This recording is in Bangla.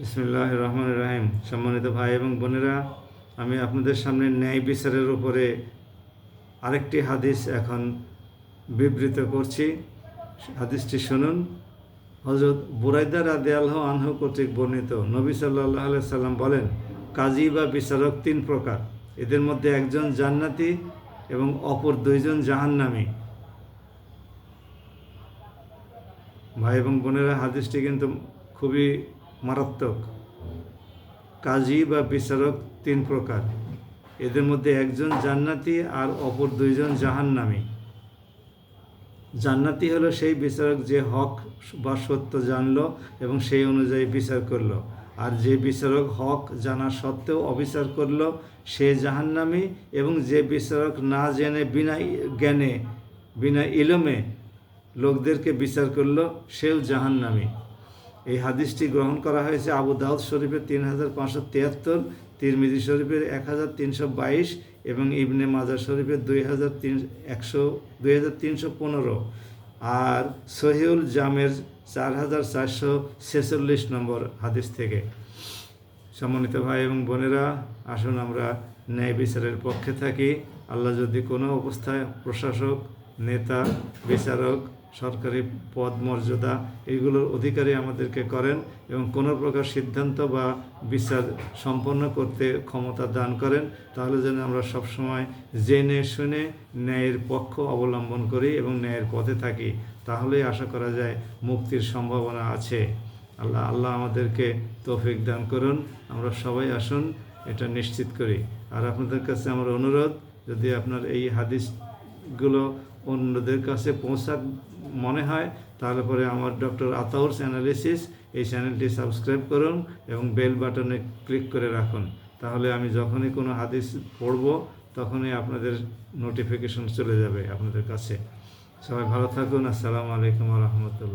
বিসমুল্লাহ রহমান রাহিম সম্মানিত ভাই এবং বোনেরা, আমি আপনাদের সামনে ন্যায় বিচারের উপরে আরেকটি হাদিস এখন বিবৃত করছি। হাদিসটি শুনুন। হজরত বুরাইদা রাদে আল্লাহ আনহু কর্তৃক বর্ণিত নবী সাল্লাহ সাল্লাম বলেন, কাজী বা বিচারক তিন প্রকার। এদের মধ্যে একজন জান্নাতি এবং অপর দুইজন জাহান্নামী। ভাই এবং বোনেরা, হাদিসটি কিন্তু খুবই মারাত্মক। কাজী বা বিচারক তিন প্রকার। এদের মধ্যে একজন জান্নাতি আর অপর দুইজন জাহান্নামী। জান্নাতি হলো সেই বিচারক যে হক বা সত্য জানলো এবং সেই অনুযায়ী বিচার করল। আর যে বিচারক হক জানা সত্ত্বেও অবিচার করল, সে জাহান্নামী এবং যে বিচারক না জেনে বিনা জ্ঞানে, বিনা ইলমে লোকদেরকে বিচার করল, সেও জাহান্নামী। এই হাদিসটি গ্রহণ করা হয়েছে আবু দাউদ শরীফের তিন হাজার পাঁচশো তিয়াত্তর, তিরমিজি শরীফের এক হাজার তিনশো বাইশ এবং ইবনে মাজার শরীফের দুই হাজার তিন, একশো, দুই হাজার তিনশো পনেরো। আর সহিউল জামের চার হাজার চারশো ছেচল্লিশ নম্বর হাদিস থেকে। সম্মানিত ভাই এবং বোনেরা, আসুন আমরা ন্যায় বিচারের পক্ষে থাকি। আল্লাহ যদি কোনো অবস্থায় প্রশাসক, নেতা, বিচারক সরকারি পদ, মর্যাদা এগুলোর অধিকারী আমাদেরকে করেন এবং কোনো প্রকার সিদ্ধান্ত বা বিচার সম্পন্ন করতে ক্ষমতা দান করেন, তাহলে যেন আমরা সবসময় জেনে শুনে ন্যায়ের পক্ষ অবলম্বন করি এবং ন্যায়ের পথে থাকি। তাহলেই আশা করা যায় মুক্তির সম্ভাবনা আছে। আল্লাহ আল্লাহ আমাদেরকে তৌফিক দান করুন। আমরা সবাই আসুন, এটা নিশ্চিত করি। আর আপনাদের কাছে আমার অনুরোধ, যদি আপনার এই হাদিসগুলো অন্যদের কাছে পৌঁছাক মনে হয়, তাহলে পরে আমার ডক্টর আতাউরস অ্যানালিসিস এই চ্যানেলটি সাবস্ক্রাইব করুন এবং বেল বাটনে ক্লিক করে রাখুন। তাহলে আমি যখনই কোনো হাদিস পড়ব, তখনই আপনাদের নোটিফিকেশন চলে যাবে আপনাদের কাছে। সবাই ভালো থাকুন, আসসালামু আলাইকুম রহমতুল্লাহ।